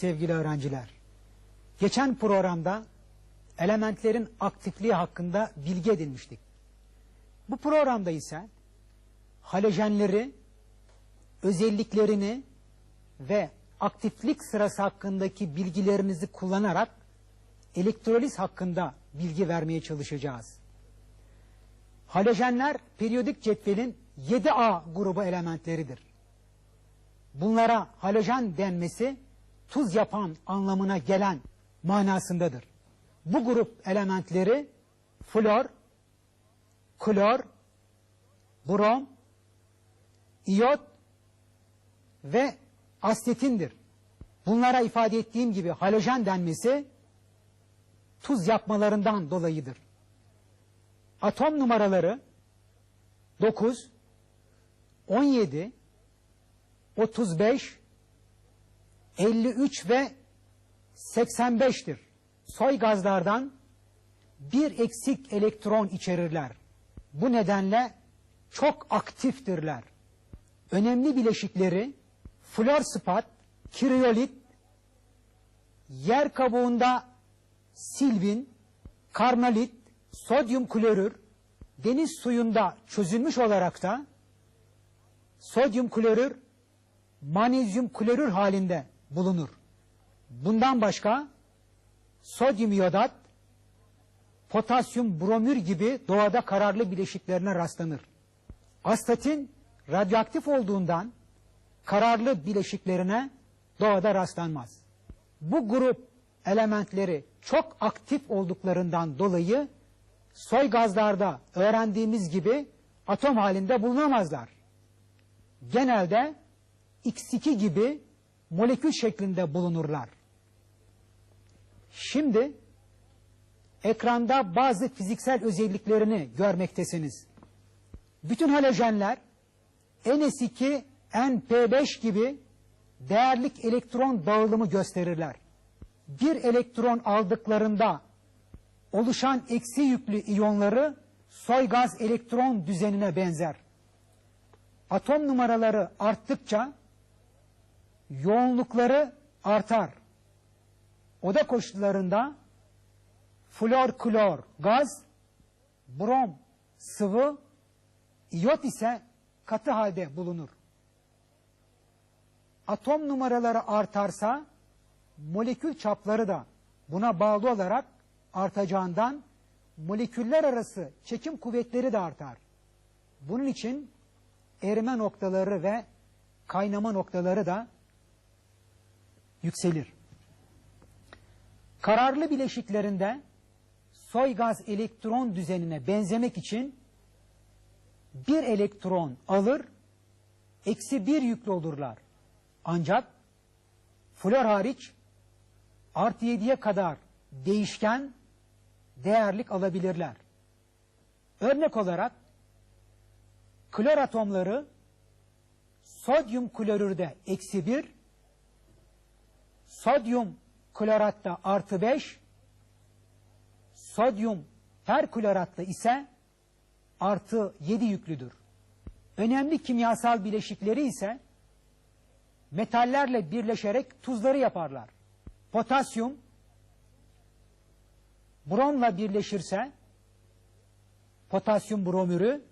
Sevgili öğrenciler. Geçen programda elementlerin aktifliği hakkında bilgi edinmiştik. Bu programda ise halojenleri, özelliklerini ve aktiflik sırası hakkındaki bilgilerinizi kullanarak elektroliz hakkında bilgi vermeye çalışacağız. Halojenler periyodik cetvelin 7A grubu elementleridir. Bunlara halojen denmesi tuz yapan anlamına gelen manasındadır. Bu grup elementleri flor, klor, brom, iyot ve asetindir. Bunlara ifade ettiğim gibi halojen denmesi tuz yapmalarından dolayıdır. Atom numaraları 9, 17, 35, 53 ve 85'tir. Soy gazlardan bir eksik elektron içerirler. Bu nedenle çok aktiftirler. Önemli bileşikleri fluorspat, kriyolit, yer kabuğunda silvin, karnalit, sodyum klorür, deniz suyunda çözülmüş olarak da sodyum klorür, manezyum klorür halinde bulunur. Bundan başka sodyum iyodat, potasyum bromür gibi doğada kararlı bileşiklerine rastlanır. Astatin radyoaktif olduğundan kararlı bileşiklerine doğada rastlanmaz. Bu grup elementleri çok aktif olduklarından dolayı soy gazlarda öğrendiğimiz gibi atom halinde bulunamazlar. Genelde X2 gibi molekül şeklinde bulunurlar. Şimdi ekranda bazı fiziksel özelliklerini görmektesiniz. Bütün halojenler NS2, NP5 gibi değerlik elektron dağılımı gösterirler. Bir elektron aldıklarında oluşan eksi yüklü iyonları soy gaz elektron düzenine benzer. Atom numaraları arttıkça yoğunlukları artar. Oda koşullarında flor klor gaz, brom sıvı, iyot ise katı halde bulunur. Atom numaraları artarsa molekül çapları da buna bağlı olarak artacağından moleküller arası çekim kuvvetleri de artar. Bunun için erime noktaları ve kaynama noktaları da yükselir. Kararlı bileşiklerinde soy gaz elektron düzenine benzemek için bir elektron alır, eksi bir yüklü olurlar. Ancak flor hariç artı yediye kadar değişken değerlik alabilirler. Örnek olarak klor atomları sodyum klorürde eksi bir, sodyum kloratta artı beş, sodyum perkloratta ise artı yedi yüklüdür. Önemli kimyasal bileşikleri ise metallerle birleşerek tuzları yaparlar. Potasyum bromla birleşirse potasyum bromürü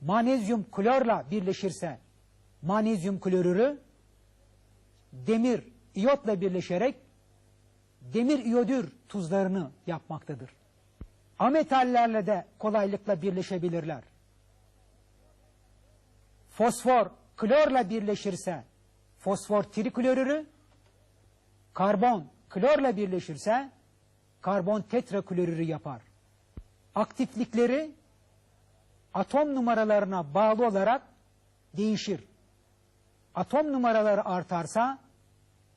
manezyum klorla birleşirse manezyum klorürü demir iyotla birleşerek demir iyodür tuzlarını yapmaktadır. Ametallerle de kolaylıkla birleşebilirler. Fosfor klorla birleşirse fosfor triklorürü, karbon klorla birleşirse karbon tetraklorürü yapar. Aktiflikleri atom numaralarına bağlı olarak değişir. Atom numaraları artarsa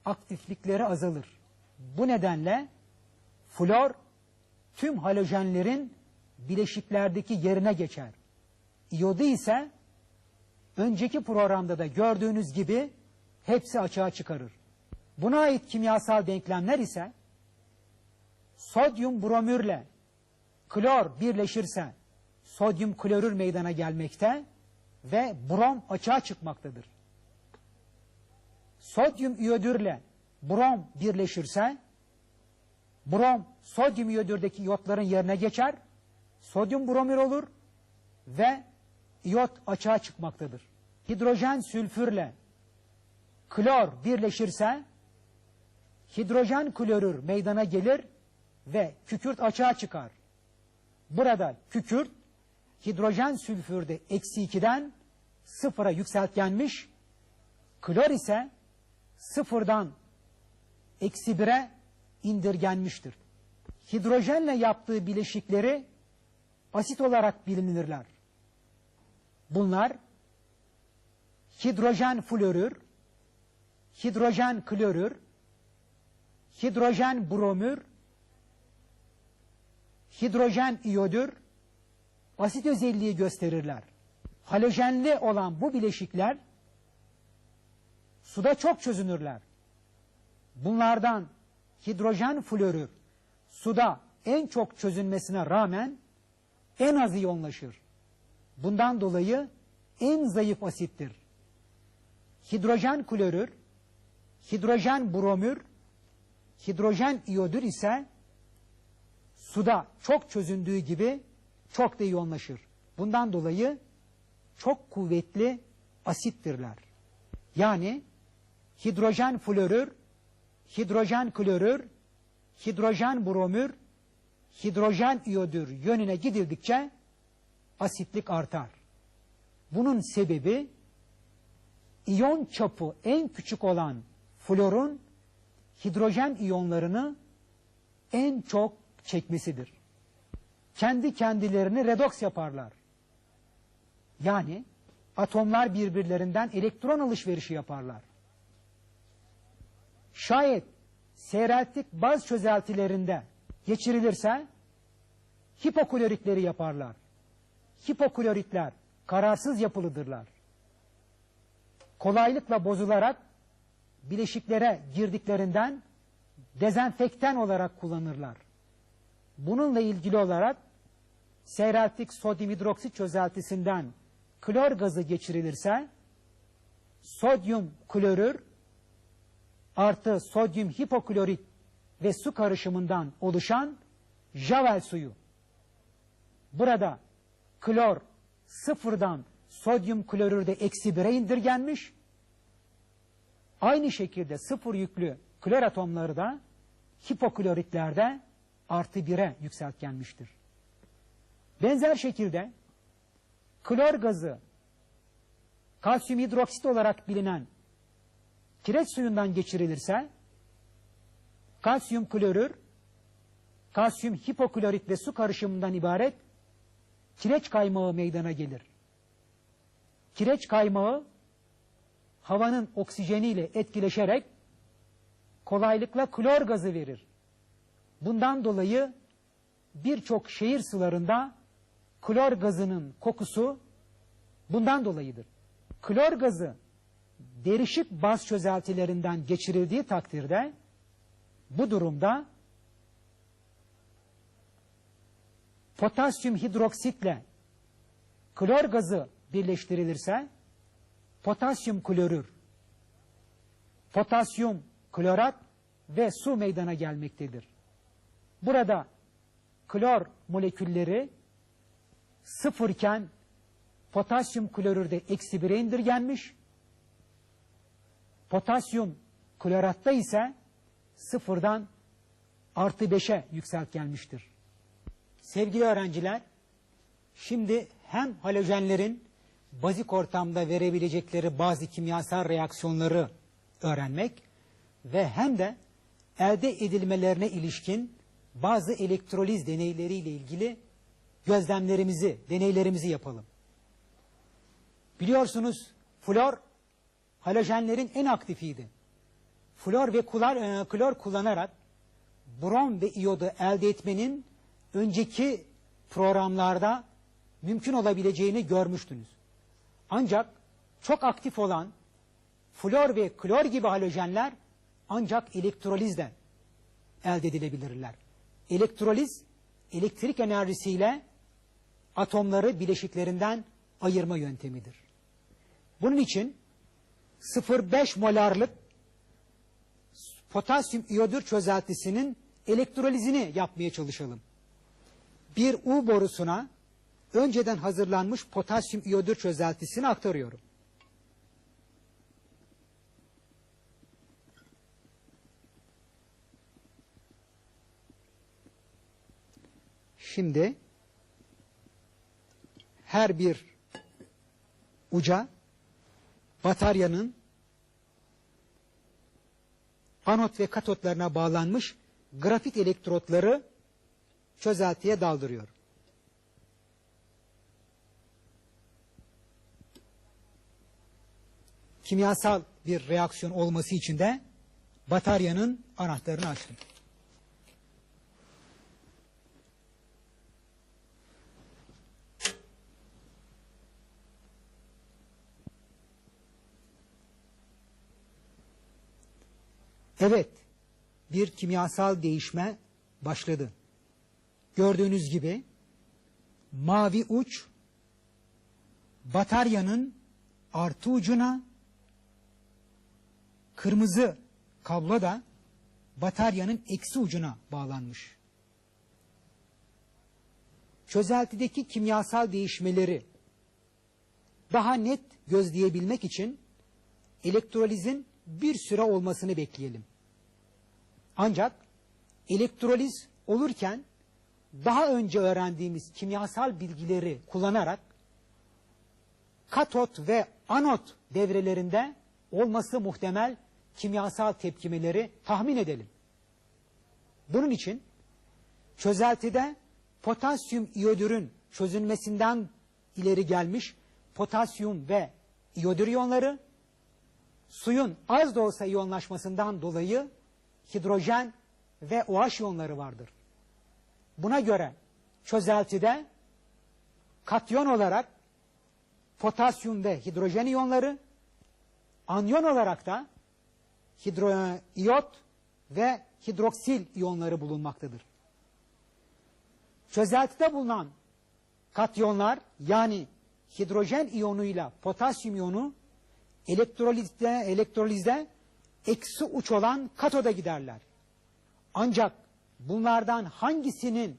aktiflikleri azalır. Bu nedenle flor tüm halojenlerin bileşiklerdeki yerine geçer. İyodu ise önceki programda da gördüğünüz gibi hepsi açığa çıkarır. Buna ait kimyasal denklemler ise sodyum bromürle klor birleşirse sodyum klorür meydana gelmekte ve brom açığa çıkmaktadır. Sodyum iyodürle brom birleşirse brom sodyum iyodürdeki iyotların yerine geçer. Sodyum bromür olur ve iyot açığa çıkmaktadır. Hidrojen sülfürle klor birleşirse hidrojen klorür meydana gelir ve kükürt açığa çıkar. Burada kükürt hidrojen sülfürde eksi 2'den sıfıra yükseltgenmiş, klor ise sıfırdan eksi 1'e indirgenmiştir. Hidrojenle yaptığı bileşikleri asit olarak bilinirler. Bunlar hidrojen florür, hidrojen klorür, hidrojen bromür, hidrojen iyodür, asit özelliği gösterirler. Halojenli olan bu bileşikler suda çok çözünürler. Bunlardan hidrojen florür suda en çok çözünmesine rağmen en az iyonlaşır. Bundan dolayı en zayıf asittir. Hidrojen klorür, hidrojen bromür, hidrojen iyodür ise suda çok çözündüğü gibi çok da iyonlaşır. Bundan dolayı çok kuvvetli asittirler. Yani hidrojen florür, hidrojen klorür, hidrojen bromür, hidrojen iyodür yönüne gidildikçe asitlik artar. Bunun sebebi iyon çapı en küçük olan florun hidrojen iyonlarını en çok çekmesidir. Kendi kendilerini redoks yaparlar. Yani atomlar birbirlerinden elektron alışverişi yaparlar. Şayet seyreltik baz çözeltilerinde geçirilirse hipokloritleri yaparlar. Hipokloritler kararsız yapılıdırlar. Kolaylıkla bozularak bileşiklere girdiklerinden dezenfektan olarak kullanırlar. Bununla ilgili olarak seyreltik sodyum hidroksit çözeltisinden klor gazı geçirilirse sodyum klorür artı sodyum hipoklorit ve su karışımından oluşan javel suyu. Burada klor sıfırdan sodyum klorürde eksi bire indirgenmiş. Aynı şekilde sıfır yüklü klor atomları da hipokloritlerde artı bire yükseltgenmiştir. Benzer şekilde klor gazı kalsiyum hidroksit olarak bilinen kireç suyundan geçirilirse kalsiyum klorür kalsiyum hipoklorit ve su karışımından ibaret kireç kaymağı meydana gelir. Kireç kaymağı havanın oksijeniyle etkileşerek kolaylıkla klor gazı verir. Bundan dolayı birçok şehir sularında klor gazının kokusu bundan dolayıdır. Klor gazı derişik baz çözeltilerinden geçirildiği takdirde bu durumda potasyum hidroksitle klor gazı birleştirilirse potasyum klorür, potasyum klorat ve su meydana gelmektedir. Burada klor molekülleri sıfırken potasyum klorürde eksi bire indirgenmiş, potasyum kloratta ise sıfırdan artı beşe yükseltgenmiştir. Sevgili öğrenciler, şimdi hem halojenlerin bazik ortamda verebilecekleri bazı kimyasal reaksiyonları öğrenmek ve hem de elde edilmelerine ilişkin bazı elektroliz deneyleriyle ilgili gözlemlerimizi, deneylerimizi yapalım. Biliyorsunuz flor halojenlerin en aktifiydi. Flor ve kular, e, klor kullanarak brom ve iyodu elde etmenin önceki programlarda mümkün olabileceğini görmüştünüz. Ancak çok aktif olan flor ve klor gibi halojenler ancak elektrolizle elde edilebilirler. Elektroliz elektrik enerjisiyle atomları bileşiklerinden ayırma yöntemidir. Bunun için 0,5 molarlık potasyum iyodür çözeltisinin elektrolizini yapmaya çalışalım. Bir U borusuna önceden hazırlanmış potasyum iyodür çözeltisini aktarıyorum. Şimdi her bir uca bataryanın anot ve katotlarına bağlanmış grafit elektrotları çözeltiye daldırıyor. Kimyasal bir reaksiyon olması için de bataryanın anahtarını açtım. Evet, bir kimyasal değişme başladı. Gördüğünüz gibi mavi uç bataryanın artı ucuna, kırmızı kablo da bataryanın eksi ucuna bağlanmış. Çözeltideki kimyasal değişmeleri daha net gözleyebilmek için elektrolizin bir süre olmasını bekleyelim. Ancak elektroliz olurken daha önce öğrendiğimiz kimyasal bilgileri kullanarak katot ve anot devrelerinde olması muhtemel kimyasal tepkimeleri tahmin edelim. Bunun için çözeltide potasyum iyodürün çözülmesinden ileri gelmiş potasyum ve iyodür iyonları suyun az da olsa iyonlaşmasından dolayı hidrojen ve OH iyonları vardır. Buna göre çözeltide katyon olarak potasyum ve hidrojen iyonları, anyon olarak da hidro, iyot ve hidroksil iyonları bulunmaktadır. Çözeltide bulunan katyonlar yani hidrojen iyonuyla potasyum iyonu elektrolizde, elektrolizde eksi uç olan katoda giderler. Ancak bunlardan hangisinin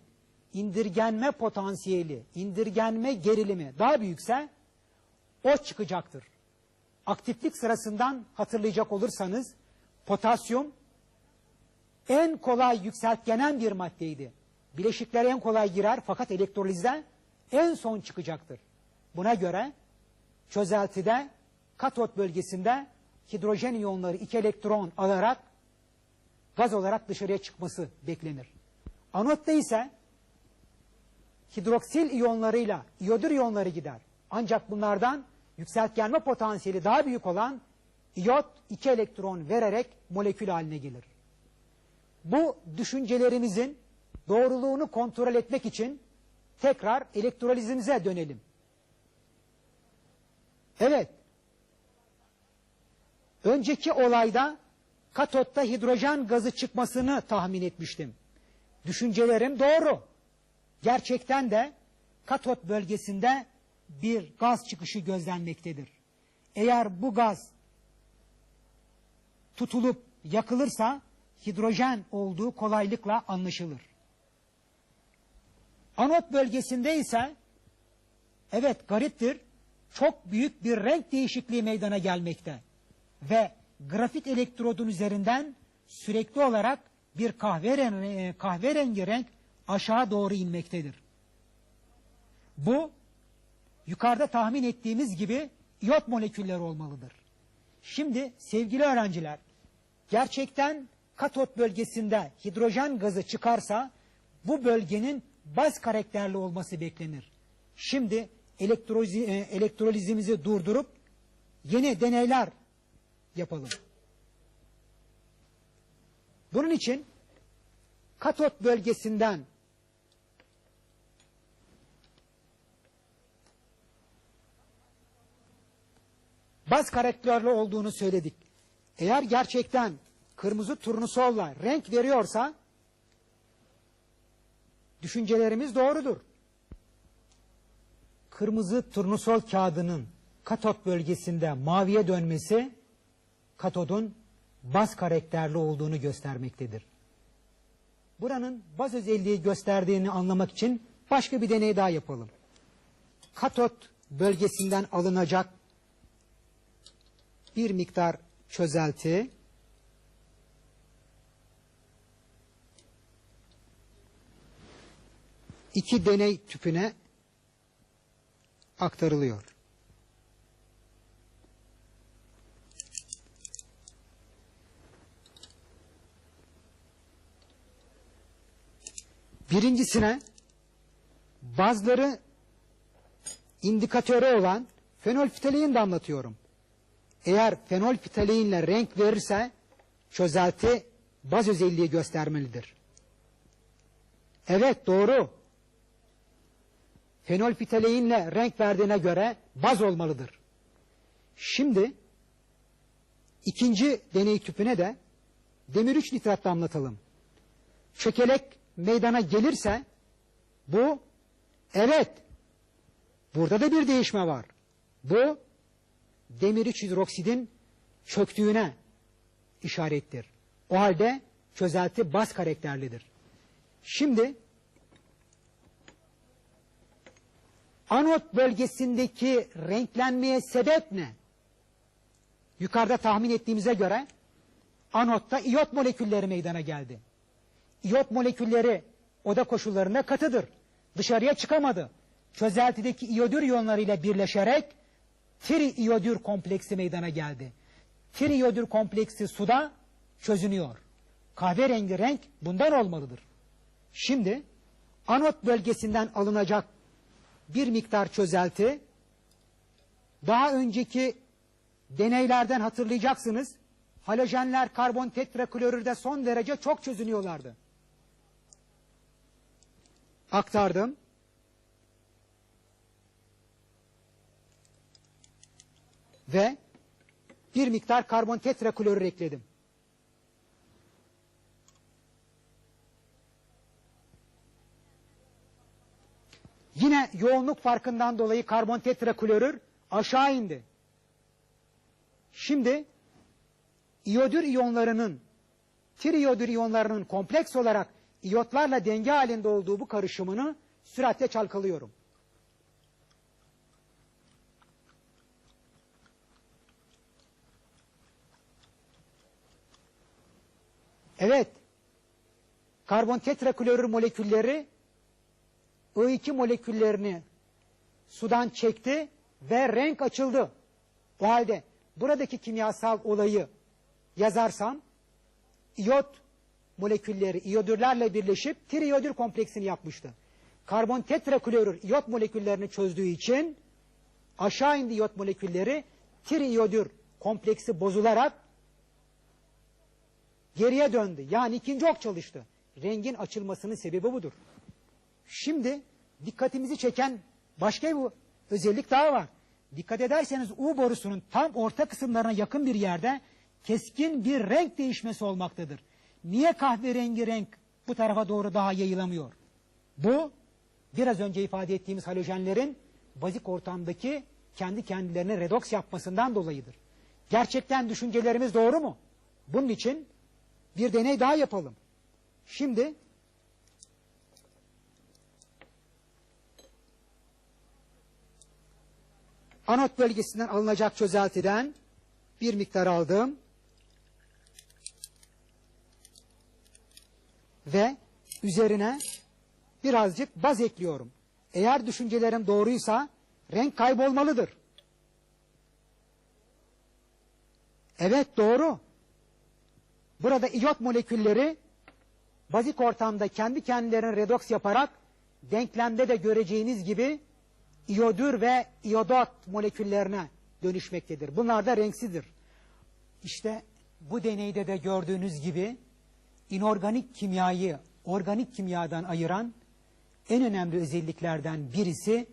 indirgenme potansiyeli, indirgenme gerilimi daha büyükse o çıkacaktır. Aktiflik sırasından hatırlayacak olursanız potasyum en kolay yükseltgenen bir maddeydi. Bileşiklere en kolay girer fakat elektrolizde en son çıkacaktır. Buna göre çözeltide katot bölgesinde hidrojen iyonları iki elektron alarak gaz olarak dışarıya çıkması beklenir. Anotta ise hidroksil iyonlarıyla iyodür iyonları gider. Ancak bunlardan yükseltgenme potansiyeli daha büyük olan iyot iki elektron vererek molekül haline gelir. Bu düşüncelerimizin doğruluğunu kontrol etmek için tekrar elektrolizimize dönelim. Evet, Önceki olayda katotta hidrojen gazı çıkmasını tahmin etmiştim. Düşüncelerim doğru. Gerçekten de katot bölgesinde bir gaz çıkışı gözlenmektedir. Eğer bu gaz tutulup yakılırsa hidrojen olduğu kolaylıkla anlaşılır. Anot bölgesinde ise evet gariptir çok büyük bir renk değişikliği meydana gelmekte ve grafit elektrodun üzerinden sürekli olarak bir kahverengi, e, kahverengi renk aşağı doğru inmektedir. Bu yukarıda tahmin ettiğimiz gibi iyot molekülleri olmalıdır. Şimdi sevgili öğrenciler gerçekten katot bölgesinde hidrojen gazı çıkarsa bu bölgenin baz karakterli olması beklenir. Şimdi e, elektrolizimizi durdurup yeni deneyler yapalım. Bunun için katot bölgesinden baz karakterli olduğunu söyledik. Eğer gerçekten kırmızı turnusolla renk veriyorsa düşüncelerimiz doğrudur. Kırmızı turnusol kağıdının katot bölgesinde maviye dönmesi katodun baz karakterli olduğunu göstermektedir. Buranın baz özelliği gösterdiğini anlamak için başka bir deney daha yapalım. Katot bölgesinden alınacak bir miktar çözelti iki deney tüpüne aktarılıyor. Birincisine bazıları indikatörü olan fenolftalein damlatıyorum. Eğer fenolftaleinle renk verirse çözelti baz özelliği göstermelidir. Evet doğru. Fenolftaleinle renk verdiğine göre baz olmalıdır. Şimdi ikinci deney tüpüne de demir 3 nitrat damlatalım. Çökelek meydana gelirse bu evet burada da bir değişme var. Bu demir 3 hidroksidin çöktüğüne işarettir. O halde çözelti baz karakterlidir. Şimdi anot bölgesindeki renklenmeye sebep ne? Yukarıda tahmin ettiğimize göre anotta iyot molekülleri meydana geldi. İyot molekülleri oda koşullarında katıdır. Dışarıya çıkamadı. Çözeltideki iyodür iyonlarıyla birleşerek tri-iyodür kompleksi meydana geldi. Tri-iyodür kompleksi suda çözünüyor. Kahverengi renk bundan olmalıdır. Şimdi anot bölgesinden alınacak bir miktar çözelti daha önceki deneylerden hatırlayacaksınız. Halojenler karbon tetraklorürde son derece çok çözünüyorlardı. Aktardım. Ve bir miktar karbon tetraklorür ekledim. Yine yoğunluk farkından dolayı karbon tetraklorür aşağı indi. Şimdi iyodür iyonlarının triyodür iyonlarının kompleks olarak iyotlarla denge halinde olduğu bu karışımını süratle çalkalıyorum. Evet. Karbon tetraklorür molekülleri I2 moleküllerini sudan çekti ve renk açıldı. O halde buradaki kimyasal olayı yazarsam iyot molekülleri iyodürlerle birleşip triyodür kompleksini yapmıştı. Karbon tetraklorür iyot moleküllerini çözdüğü için aşağı indi iyot molekülleri triyodür kompleksi bozularak geriye döndü. Yani ikinci ok çalıştı. Rengin açılmasının sebebi budur. Şimdi dikkatimizi çeken başka bir özellik daha var. Dikkat ederseniz U borusunun tam orta kısımlarına yakın bir yerde keskin bir renk değişmesi olmaktadır. Niye kahverengi renk bu tarafa doğru daha yayılamıyor? Bu biraz önce ifade ettiğimiz halojenlerin bazik ortamdaki kendi kendilerine redoks yapmasından dolayıdır. Gerçekten düşüncelerimiz doğru mu? Bunun için bir deney daha yapalım. Şimdi anot bölgesinden alınacak çözeltiden bir miktar aldım. Ve üzerine birazcık baz ekliyorum. Eğer düşüncelerim doğruysa renk kaybolmalıdır. Evet doğru. Burada iyot molekülleri bazik ortamda kendi kendilerine redoks yaparak denklemde de göreceğiniz gibi iyodür ve iyodot moleküllerine dönüşmektedir. Bunlar da renksizdir. İşte bu deneyde de gördüğünüz gibi inorganik kimyayı organik kimyadan ayıran en önemli özelliklerden birisi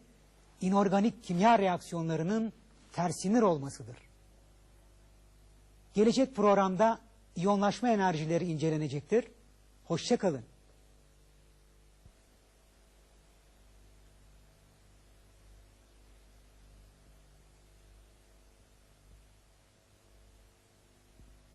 inorganik kimya reaksiyonlarının tersinir olmasıdır. Gelecek programda iyonlaşma enerjileri incelenecektir. Hoşçakalın.